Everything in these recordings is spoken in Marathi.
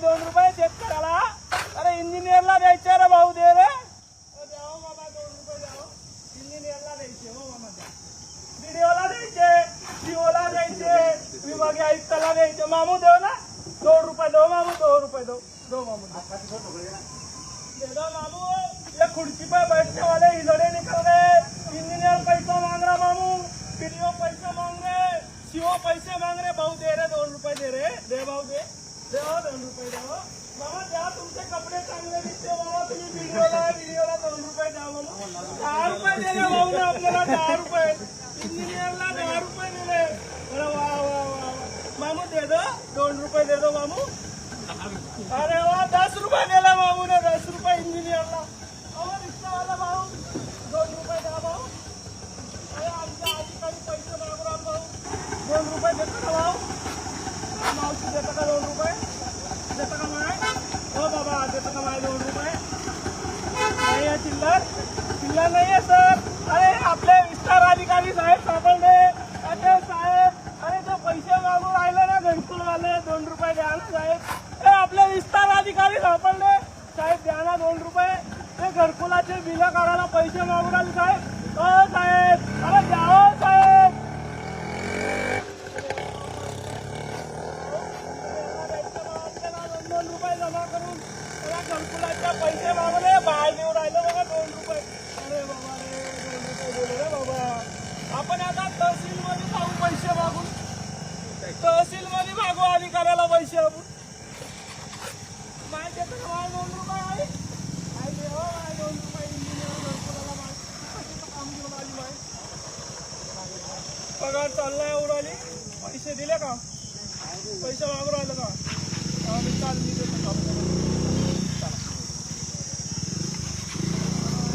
दोन रुपये शेतकऱ्याला. अरे इंजिनियरला द्यायचे रे भाऊ दे रे. अरे द्या हो बाबा दोन रुपये द्या हो. इंजिनियरला द्यायचे हो मामा द्या व्हिडिओला द्यायचे सीओला द्यायचे विभागीय आयुक्ताला द्यायचे. मामू देव ना. दोन रुपये दो मामू दो रुपये दो दो मामू दो मामू. ये खुर्ची पे बैठने वाले हिजड़े निकल गए. इंजीनियर पैसा मांग रहा मामू. पीडीओ पैसे मांग रहे. सीओ पैसे मांग रहे. भाऊ दे रहे दोन रुपये दे रहे. दे भाऊ दे. दे हो दोन रुपये दे हो मामा द्या तुमचे कपडे चांगले दिसते बाबा तुम्ही व्हिडिओला व्हिडिओला दोन रुपये द्या मामा दहा रुपये दिले भाऊ ना आपल्याला दहा रुपये इंजिनियरला दहा रुपये दिले अरे वा वा वा वा. मामू दे दो दोन रुपये दे दो मामू अरे वा दस रुपये दिला भाऊ ने दस रुपये इंजिनियरला अहो रिक्षावाला भाऊ दोन रुपये द्या भाऊ अरे आमच्या अधिकारी पैसे मागून आलो भाऊ दोन रुपये देतो का भाऊ हा, मावशी देतं का दोन रुपये. देतं का माय. हो बाबा देतं का माय दोन रुपये. नाही आहे चिल्लर. चिल्लर नाही आहे सर. अरे आपले विस्तार अधिकारी साहेब सापडले. अरे साहेब. अरे ते पैसे मागून राहिले ना घरकुल दोन रुपये द्या ना साहेब. ए आपले विस्तार अधिकारी सापडले. साहेब द्या ना दोन रुपये. ते घरकुलाचे बिल काढायला पैसे मागून राहिले साहेब हो साहेब अरे द्या हो साहेब दोन दोन रुपये जमा करून मला घरकुलाचे पैसे मागवले. बाहेर देऊन राहिले बघा दोन रुपये. अरे बाबा रे दोन रुपये दिले रे बाबा. आपण आता तहसीलमध्ये जाऊ पैसे मागून तहसीलमध्ये मागू अधिकाऱ्याला पैसे आपण माहिती आहे का मला दोन रुपये आहे. काय दे दोन रुपये. इंजिनियर घरकुलाला काम घेऊन आली माहिती पगार चाललाय उडाली पैसे दिले का? पैसे मागून राहिले का? हा, मी चाल मी देतो चालू. चला.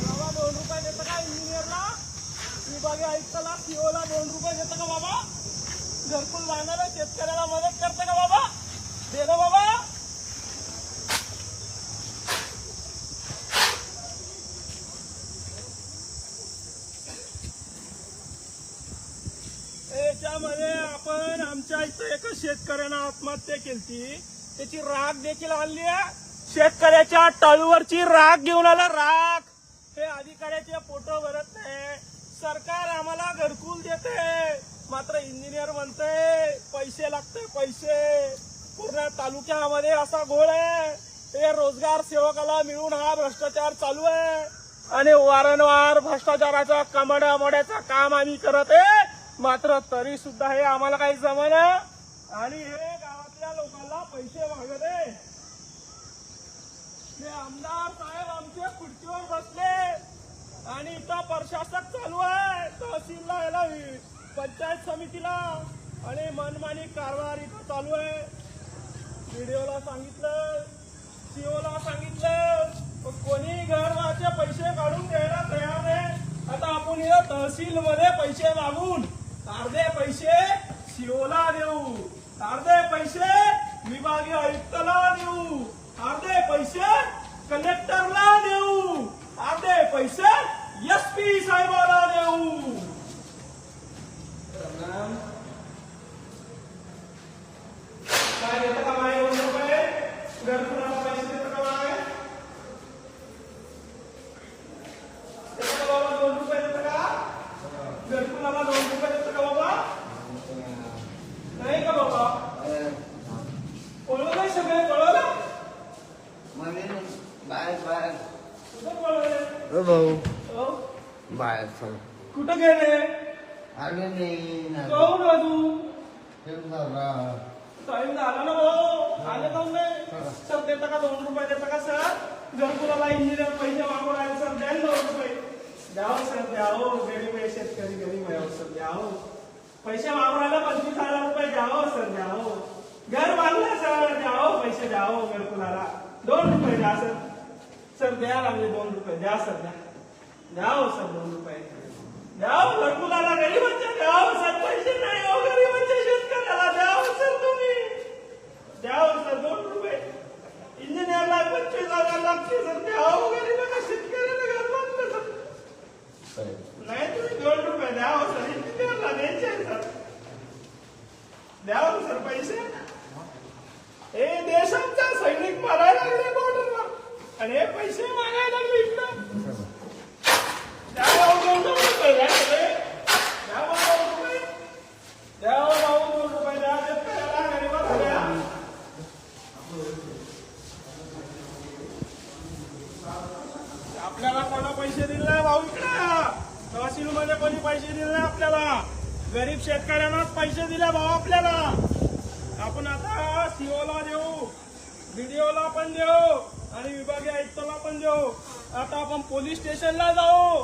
बाबा दोन रुपये देतं का इंजिनियरला विभागीय आयुक्ताला सीओला दोन रुपये देतं का बाबा? घरकुल बांधायला शेतकऱ्याला मदत करतं का बाबा? दे ना बाबा. याच्यामध्ये आपण आमच्या इथं एका शेतकऱ्यानं आत्महत्या केली त्याची राग देखील आणली आहे. शेतकऱ्याच्या टाळूवरची राग घेऊन आला. राग हे अधिकाऱ्याचे फोटो भरत नाही. सरकार आम्हाला घरकुल देते. मात्र इंजिनियर म्हणते पैसे लागते पैसे. पूर्ण तालुक्यामध्ये असा घोळ आहे. हे रोजगार सेवकाला मिळून हा भ्रष्टाचार चालू आहे. आणि वारंवार भ्रष्टाचाराचा कमड्यामड्याचं काम आम्ही करत आहे. मात्र तरी सुद्धा हे आम्हाला काही जमन. आणि हे गावातल्या लोकांना पैसे मागत आहे. आमदार साहेब आमच्या खुर्चीवर बसले. आणि इथं प्रशासक चालू आहे तहसीलला याला पंचायत समितीला. आणि मनमानी कारभार इथं चालू आहे. व्हिडिओला सांगितलं सीओला सांगितलं कोणी कोणी घरवाचे पैसे काढून द्यायला तयार नाही. आता आपण इथं तहसील मध्ये पैसे मागून अर्धे पैसे सीओला देऊ. अर्धे पैसे विभागीय आयुक्तला देऊ. अर्धे पैसे कलेक्टरला देऊ. अर्धे पैसे एस पी साहेबाला देऊ काय देतं का माय दोन रुपये घरकुलाला पैसे देतं का माय बाहेर हो हो? चल. कुठं गेले? आले नाही. ना काहून ना तू फिरून झाला. टाइम झाला ना भाऊ. आले नाही सर देता का दोन रुपये? देता का सर? घरकुलाला इंजिनियर पैसे मागून राहिले सर द्या दोन रुपये. द्याव सर द्यावो. गरीब आहे शेतकरी गरीब आहे सर द्यावो. पैसे राहिले पंचवीस हजार रुपये द्यावो सर द्यावो. घर बांधलं सर द्यावो. पैसे द्यावो घरकुलाला दोन रुपये द्या सर. सर द्या लागले दोन रुपये. द्या सर द्या. द्याव सर दोन रुपये द्याव घरकुलाला गरीबांच्या द्याव सर पैसे नाही हो गरीबांच्या शेतकऱ्याला द्याव सर तुम्ही द्याव सर दोन रुपये. इंजिनियरला पंचवीस हजार लागते सर द्याव गरीबाला शेतकऱ्याला घर बांधलं सर. नाही तुम्ही दोन रुपये द्याव सर इंजिनियरला द्यायचे सर. द्याव सर पैसे. हे देशांचा सैनिक मारायला लागले बॉर्डरवर आणि हे पैसे मागायला लागले इकडं. आपल्याला कोणा पैसे दिले नाही भाऊ तहसील मध्ये कोणी पैसे दिले आपल्याला. गरीब शेतकऱ्यांनाच पैसे दिले भाऊ आपल्याला. आपण आता सीओला देऊ व्हिडिओला पण देऊ आणि विभागीय आयुक्ताला पण देऊ. आता आपण पोलीस स्टेशनला जाऊ.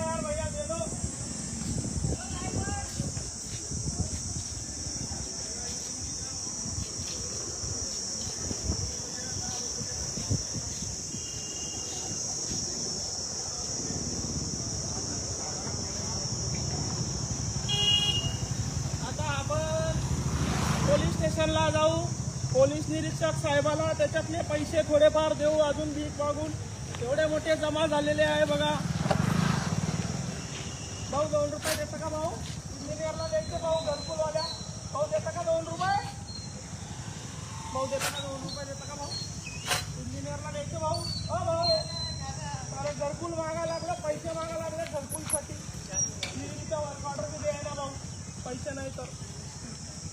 स्टेशनला जाऊ. पोलीस निरीक्षक साहेबाला त्याच्यातले पैसे थोडेफार देऊ. अजून भीक मागून. एवढे मोठे जमा झालेले आहे बघा. भाऊ दोन रुपये देतं का भाऊ? इंजिनियरला द्यायचे भाऊ घरकुलवाल्या. भाऊ देता का दोन रुपये? भाऊ देता का दोन रुपये देता का भाऊ? इंजिनियरला द्यायचे भाऊ? हो भाऊ. अरे घरकुल मागा लागलं पैसे मागा लागले घरकुलसाठी. विहिरीचा वर्क ऑर्डर बी द्यायला भाऊ. पैसे नाही तर.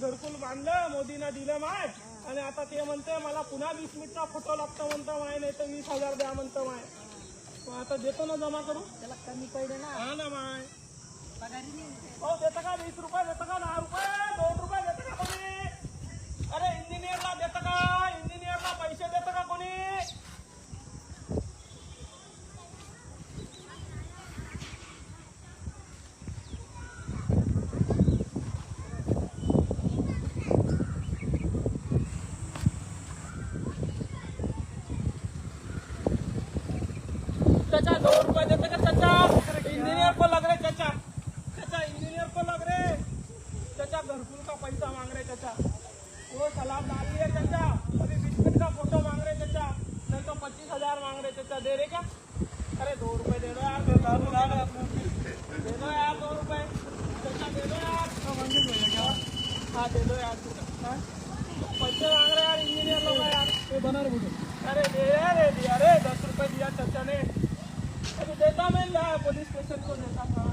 घरकुल बांधलं मोदीनं दिलं माय आणि आता ते म्हणते मला पुन्हा वीस मिनिटचा फोटो लागतो म्हणतो माय नाही तर वीस हजार द्या म्हणतो माय. मग आता देतो ना जमा करू त्याला कमी पडले ना. हा ना माय. पगारी नाही. हो देतं का वीस रुपये? देतं का दहा रुपये? दोन रुपये देतं का कोणी अरे इंजिनियरला देतं का इंजिनियरला पैसे देतं का कोणी चाचा दो रुपये देते का चाचा इंजीनियर को लग रहे चाचा चाचा इंजीनियर को लग रहे चाचा घरकुल का पैसा मांग रहे चाचा वो सलाम डाल लिया चाचा अभी बिस्किट का फोटो मांग रहे चाचा नहीं तो पच्चीस हजार मांग रहे चाचा दे रहे क्या अरे दो रुपए दे दो यार दे दो दे दो यार दो रुपए चाचा दे दो यार हाँ दे दो यार चाचा हाँ? पैसे मांग रहे यार इंजीनियर लोग हैं यार ये बना रहे मुझे अरे दे अरे दिया रे दस रुपए दिया चाचा ने अरे देता मैं लिया पुलिस स्टेशन को देता था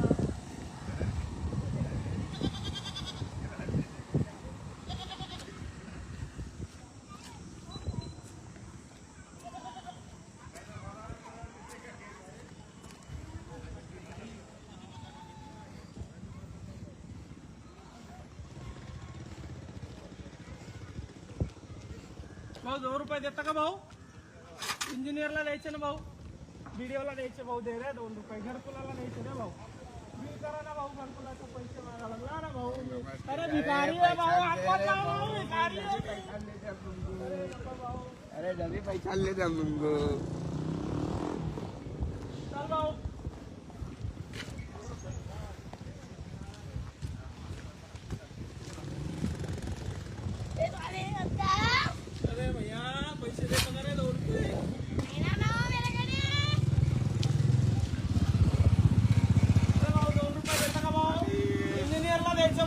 भाऊ दोन रुपये देता का भाऊ? इंजिनियरला द्यायचे ना भाऊ. व्हिडिओला द्यायचे भाऊ दे रे दोन रुपये. घरकुलाला द्यायचे रे भाऊ. बिल करा ना भाऊ घरकुलाचे पैसे मागा लागला ना भाऊ. अरे भिकारी आहे भाऊ भिकारी. अरे डबे पैसा ले मुंगो चल भाऊ अरे भैया पैसे देतो ना रे दोन रुपये अरे भाऊ दोन रुपये देता का भाऊ इंजिनियरला द्यायचं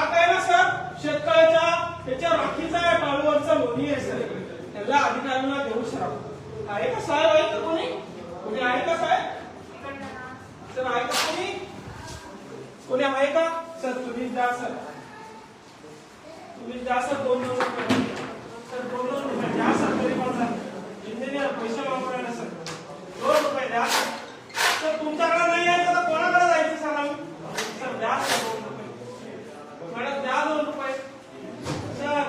ही राख आहे ना सर? शेतकऱ्याच्या त्याच्या राखीचा आहे टाळूवरचा लोणी आहे सर. त्याला अधिकाऱ्यांना देऊ सर. आहे का साहेब? आहे का कोणी? कोणी आहे का साहेब? सर आहे का कोणी? कोणी आहे का? सर तुम्ही द्या सर. तुम्ही द्या सर दोन दोन रुपये. सर दोन दोन रुपये द्या सर तरी पण सर. इंजिनियर पैसे वापरायला सर. दोन रुपये द्या सर तुमच्याकडे नाही आहे तर कोणाकडे जायचं सर आम्ही सर द्या सर दोन रुपये दोन रुपये. सर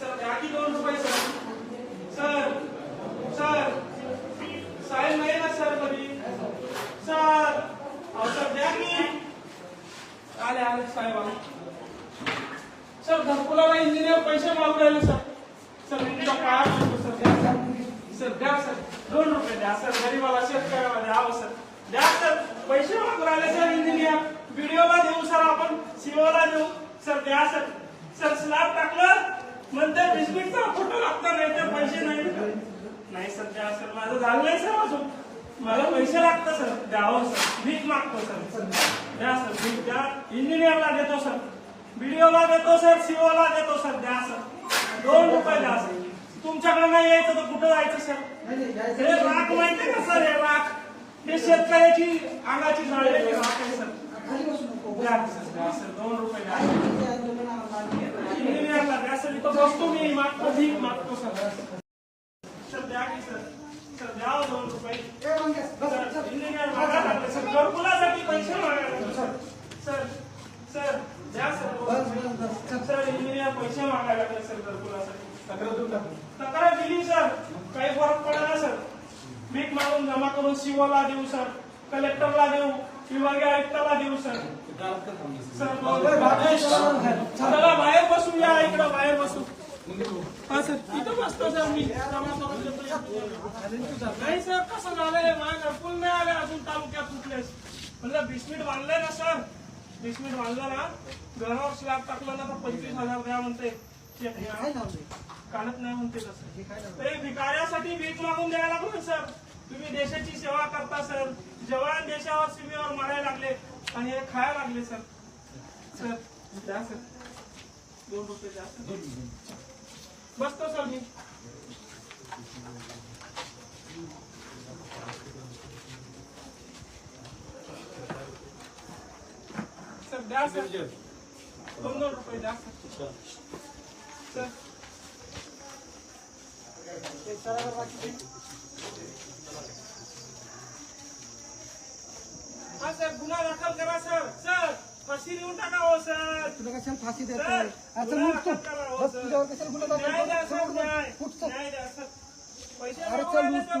सर द्या की दोन रुपये सर. Sir sir. साहेब नाही ना सर कधी? सर अहो सर द्या की. आले आले साहेब सर घरकुलाला इंजिनियर पैसे मागू राहिले सर. सर तुमचा काय सर. द्या सर. सर द्या सर. दोन रुपये द्या सर. गरीबाला शेतकऱ्याला द्यावं सर. द्या सर. पैसे मागू राहिले सर इंजिनियर व्हिडिओला देऊ सर आपण. सीओला देऊ. सर द्या सर. सर स्लॅब टाकलं. म्हणते बिस्किटचा फोटो लागता नाही तर पैसे नाही. नाही सर द्या सर. माझं झालं नाही सर अजून. मला पैसे लागतं सर. द्यावं सर. भीक मागतो सर. द्या सर. भीक द्या. इंजिनियरला देतो सर. व्हिडिओला देतो सर. सीओला देतो सर. द्या सर. दोन रुपये द्या सर. तुमच्याकडे नाही यायचं तर कुठं जायचं सर? हे राख माहितीये का सर? हे राख. हे शेतकऱ्याची अंगाची जाळलेली राख आहे सर. सर द्या सर दोन रुपये द्या इंजिनियरला द्या सर इथं बसतो मी मागतो भीक मागतो सर सर द्या की सर सर द्या हो दोन रुपये सर, इंजिनियर मागायला लागले सर घरकुलासाठी पैसे मागायला लागले सर सर सर द्या सर दोन रुपये. सर इंजिनियर पैसे मागायला लागले सर घरकुलासाठी तक्रार दिली सर काही फरक पडला सर भीक मागून जमा करून सीओला देऊ सर कलेक्टरला देऊ विभागीय आयुक्ताला देऊ सर. सर चला बाहेर बसू या इकडं बाहेर बसू. हा सर इथं बसतो सर मी. नाही सर कसं झालंय? माझ्या घरकुल नाही आले अजून तालुक्यात कुठलेच. म्हणलं बिस्मिट बांधलंय ना सर? बिस्मिट बांधलं ना? घरावर स्लॅब टाकलं ना तर पंचवीस हजार द्या म्हणते. काढत नाही म्हणते तसं. ते भिकाऱ्यासाठी भीक मागून द्यायला लागलो सर. तुम्ही देशाची सेवा करता सर. जवान देशावर सीमेवर मारायला लागले आणि हे खायला लागले सर. सर द्या सर. दोन रुपये द्या सर. बसतो सर मी. सर द्या सर. दोन दोन रुपये द्या सर. सर. हा सर गुन्हा दाखल करा सर सर फाशी देऊन टाका हो सर तुला कशाला फाशी सर, देतोय आता गुन्हा उठ तू. दाखल करा हो, बस सर. तुझ्यावर कशाला गुन्हा दाखल न्याय द्या सर करतो? न्याय उठ चल. न्याय द्या सर पैसे अरे चल उठ. तू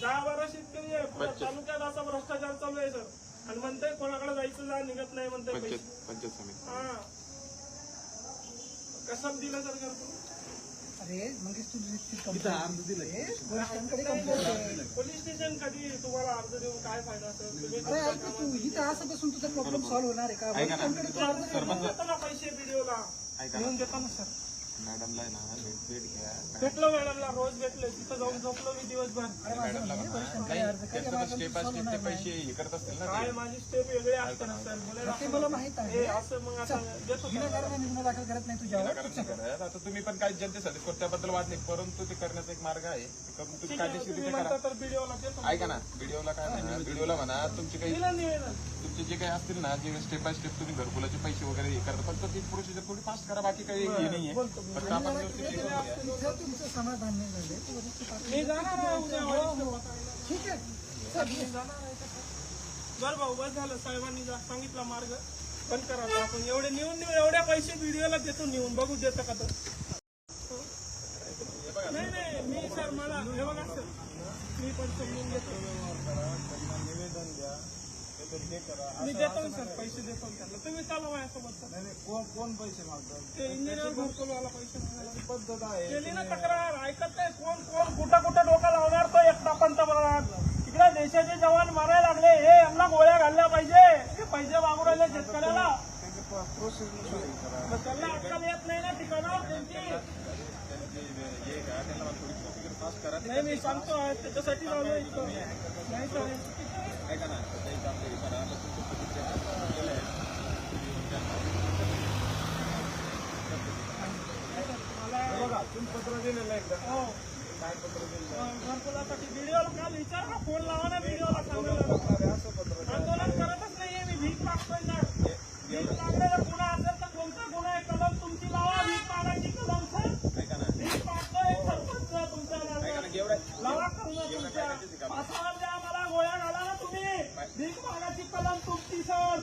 दहा बारा शेतकरी आहे. तालुक्यात असा भ्रष्टाचार चालू आहे सर. आणि म्हणते कोणाकडे जायचं जा निघत नाही म्हणते पैसे. पंचायत पंचायत समिती. हा. कसं दिलं सर अरे मग. पोलीस स्टेशन कधी तुम्हाला अर्ज देऊन काय फायदा यार तू इथं असं बसून तुझा प्रॉब्लेम सॉल्व्ह होणार आहे का? पैसे व्हिडिओला देऊन देतो ना सर. मॅडमला आहे ना भेट भेट घ्या. भेटलो मॅडमला रोज भेटलो. तिथं जाऊन झोपलो मी दिवसभर. कर त्यांचं स्टेप बाय स्टेप ते पैसे हे करत असतील ना काय माझी स्टेप वेगळी असते ना सर. ते मला माहीत आहे. हे असं मग आता देतो विनाकारण गुन्हा दाखल करत नाही तुझ्यावर. कारण नाही करत. आता तुम्ही पण काय जनतेसाठी करतो त्याबद्दल वाद नाही. परंतु ते करण्याचा एक मार्ग आहे. ते करून तुम्ही ठीक आहे, कायदेशीर तुम्ही करा. म्हणता तर व्हिडिओला देतो ऐका ना व्हिडिओला काय म्हणा व्हिडिओला म्हणा तुमची काही दिलं निवेदन. तुमचे जे काही असतील ना जे स्टेप बाय स्टेप तुम्ही घरकुलाचे पैसे वगैरे हे करता फक्त ती प्रोसिजर थोडी फास्ट करा बाकी काही हे नाहीये. फक्त आपण तुमचं समाधान नाही झाले ठीक आहे भाऊ बस झालं साहेबांनी जा- सांगितला मार्ग पण करा आपण एवढे नेऊन नेऊन एवढ्या पैसे व्हिडिओला देतो नेऊन बघू देतं का तर नाही नाही मी सर मला हे बघा सर मी पण समजून घेतो निवेदन द्या करा मी देतो ना सर पैसे देतो ना त्यांना. तुम्ही चालवा माझ्यासोबत सर. नाही कोण कोण पैसे मागतात? ते इंजिनियर घरकुलवाला पैसे मागायला. पद्धत आहे. केली ना तक्रार ऐकत नाही कोण कोण कुठं कुठं डोकं लावणार तो एकटा पंतप्रधान तिकडे देशाचे जवान मारायला लागले. हे यांना गोळ्या घालल्या पाहिजे. हे पैसे मागू राहिले शेतकऱ्याला. हे करा. मग त्यांना अक्कल येत नाही ना ठिकाणावर त्यांची. नाही मी सांगतो आहे, त्याच्यासाठी लावलं नाही ऐका ना आता इथं आपलं हे करा आता तुमचं प्रतिज्ञा केलं आहे. मला बघा तुम्ही पत्र दिलेलं आहे एकदा हो काय पत्र दिलेलं अं, घरकुलासाठी व्हिडिओला काल विचार ना फोन लावा ना व्हिडिओला सांगायला आहे असं पत्र आंदोलन करतच नाहीये मी भीक मागतोय ना भीक मागण्याचा गुन्हा असेल तर कोणता गुन्हा आहे कलम तुमची लावा भीक मागायची कलम सर ऐका ना भीक मागतोय सरपंच तुमच्या ऐका नावावर. ना जेवढ्या लावा कलम तुमच्या पाचावर द्या मला गोळ्या घाला ना तुम्ही भीक मागायची कलम तुमची सर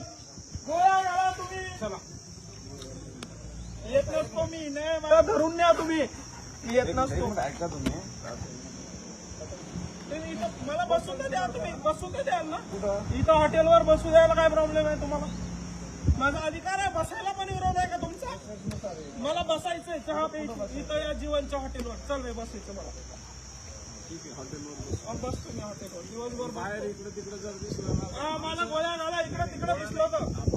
गोळ्या घाला तुम्ही चला येत नसतो मी नाही मला धरून न्या तुम्ही येत नसतो. ऐका तुम्ही. मला बसू तर द्या तुम्ही बसू तर द्याल ना. इथं हॉटेलवर बसू द्यायला काय प्रॉब्लेम आहे तुम्हाला? माझा अधिकार आहे बसायला पण विरोध आहे का तुमचा? मला बसायचंय चहा प्यायची इथं या जीवनच्या हॉटेलवर. चल रे बसायचं मला. हॉटेलवर बसतो मी हॉटेलवर दिवसभर बाहेर इकडे तिकडे जर दिसलं ना. हा मला गोळ्या घाला इकडे तिकडे दिसलं होतं.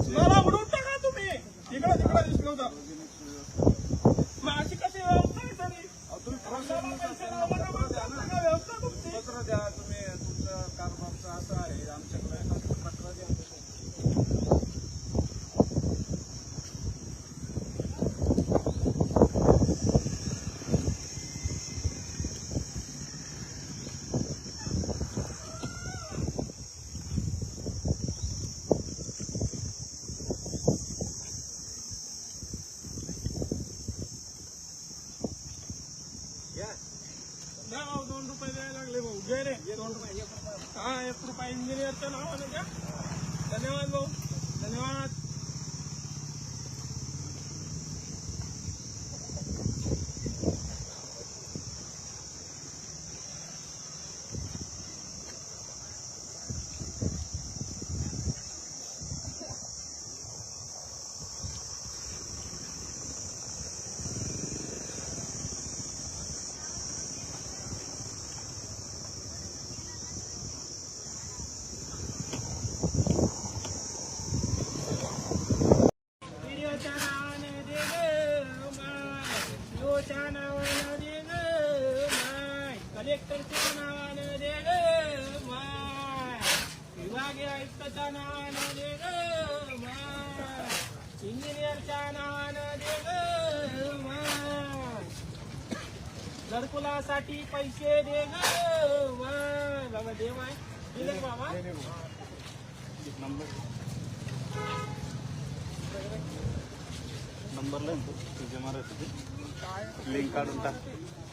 पैसे दे ग. बाबा दे माय दिले का बाबा? लिंक काढून टाक.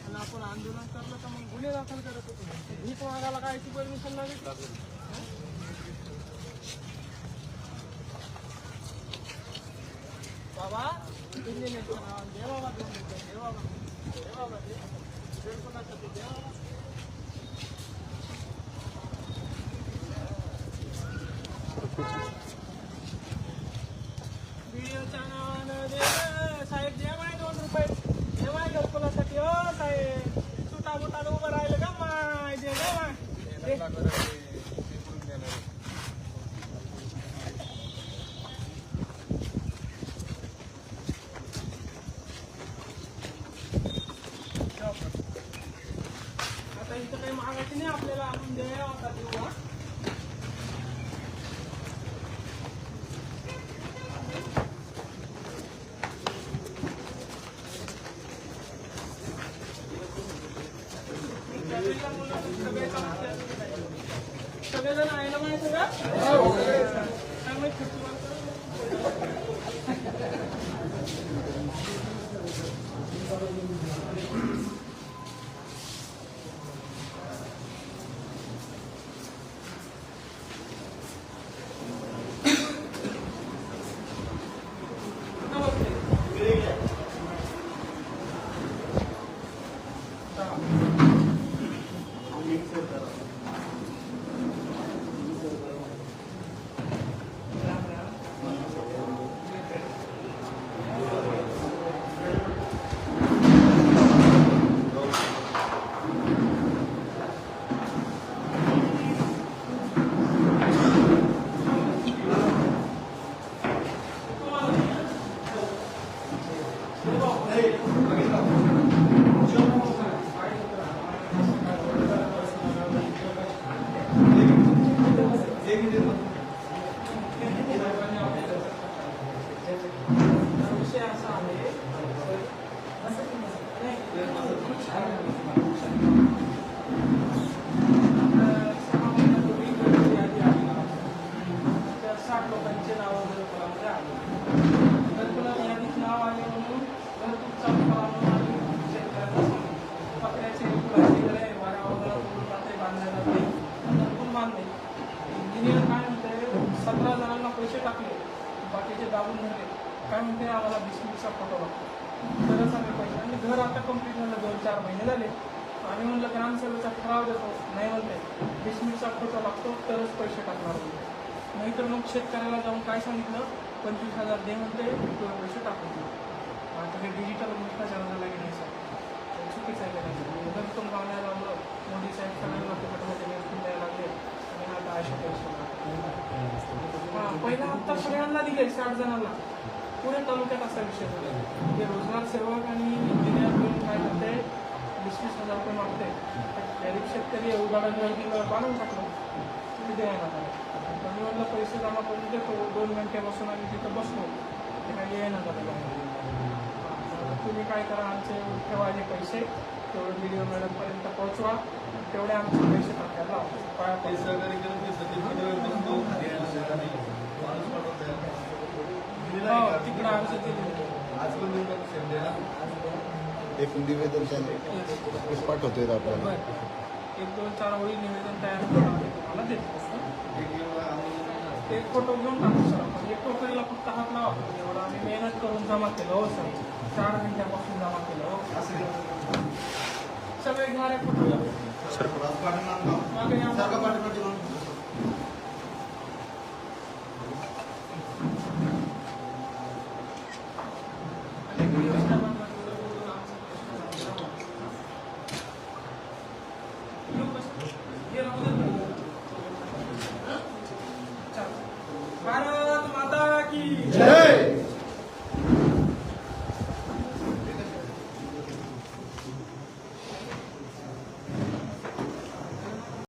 आणि आपण आंदोलन करलं तर मग गुन्हे दाखल करत होतो. भीक मागायला काय ती परमिशन लागेल? बाबा इंजिनियरचं नाव दे बाबा दोन रुपये दे बाबा दे बाबा. दे సగజన ఆయన आता कंप्लीट झालं दोन चार महिने झाले. आम्ही म्हणलं ग्रामसेवेचा ठराव देतो. नाही म्हणते. बिस्मिलचा फोटो लागतो तरच पैसे टाकणार नाहीतर मग शेतकऱ्याला जाऊन काय सांगितलं? पंचवीस हजार दे म्हणते तुला पैसे टाकून आता हे डिजिटल भ्रष्टाचार झाला की नाही सर? चुकीचं आहे करायचं नाही तुम गावण्याला लावलं मोदी साहेब सगळ्यांना फुकटमध्ये मेळकून द्यायला लागले. आणि आता अशा पैसे हा पहिला हप्ता सगळ्यांना दिले साठ जणांना. पुणे तालुक्यात असा विषय झाला. हे रोजगार सेवक आणि इंजिनियर मिळून काय करते वीस वीस हजार रुपये मागते गरीब शेतकरी उदाहरण बांधून टाकलं. किती द्यायला तर मी म्हणलं पैसे जमा करून देतो. दोन घंटे बसून आम्ही तिथं बसलो. ते काही येईना झालं. तुम्ही काय करा आमचे ठेवायचे पैसे. तेवढे व्हिडिओ मॅडमपर्यंत पोहोचवा. तेवढे आमचे पैसे टाकायला. पाया पडतो. हो, तिकडं आमचं दिलेलं एक निवेदन त्याने पाठवतोय आपल्याला बरं एक दोन चार ओळी निवेदन तयार करून आम्ही तुम्हाला देतो एक फोटो घेऊन टाकू सर आपण एक टोकरीला फक्त हात लावा एवढं आम्ही मेहनत करून जमा केलं हो सर चार घंट्यापासून जमा केलं हो सगळे घेणारे फोटो मागे या.